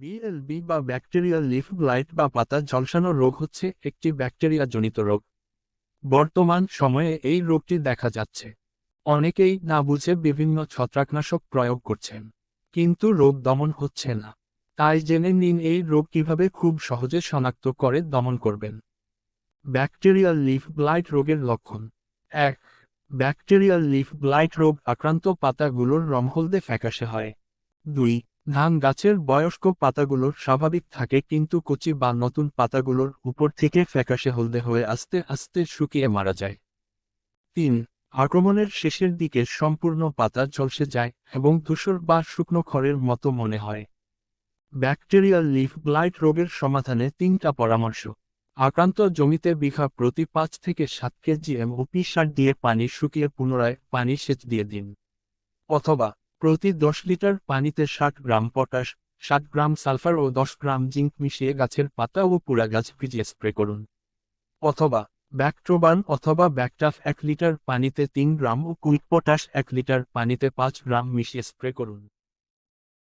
BLB বা bacterial leaf blight বা পাতা ঝলসানো রোগ হচ্ছে একটি ব্যাকটেরিয়াজনিত রোগ। বর্তমান সময়ে এই রোগটি দেখা যাচ্ছে। অনেকেই না বুঝে বিভিন্ন ছত্রাকনাশক প্রয়োগ করছেন। কিন্তু রোগ দমন হচ্ছে না। তাই জেনে নিন এই রোগ কীভাবে খুব সহজে শনাক্ত করে দমন করবেন। ব্যাকটেরিয়াল লিফ ব্লাইট রোগের লক্ষণ। এক ব্যাকটেরিয়াল লিফ ব্লাইট রোগ আক্রান্ত পাতাগুলোর রমহলদে ফ্যাকাশে হয়। দুই ধান গাছের বয়স্ক পাতাগুলো স্বাভাবিক থাকে কিন্তু কচি বা নতুন পাতাগুলোর উপর থেকে ফ্যাকাশে হলদে হয়ে আস্তে আস্তে শুকিয়ে মারা যায়। তিন, আক্রমণের শেষের দিকে সম্পূর্ণ পাতা ঝলসে যায় এবং ধূসর বা শুকনো খড়ের মতো মনে হয়। ব্যাকটেরিয়াল লিফ ব্লাইট রোগের সমাধানে তিনটা পরামর্শ। আক্রান্ত জমিতে বিঘা প্রতি পাঁচ থেকে সাত কেজি এমওপি সার দিয়ে পানি শুকিয়ে পুনরায় পানি সেচ দিয়ে দিন। অথবা প্রতি দশ লিটার পানিতে ষাট গ্রাম পটাশ, ষাট গ্রাম সালফার ও দশ গ্রাম জিঙ্ক মিশিয়ে গাছের পাতা ও পুরা গাছ ভিজিয়ে স্প্রে করুন। অথবা ব্যাকট্রোবান অথবা ব্যাকটাফ এক লিটার পানিতে তিন গ্রাম ও কুইক পটাশ এক লিটার পানিতে পাঁচ গ্রাম মিশিয়ে স্প্রে করুন।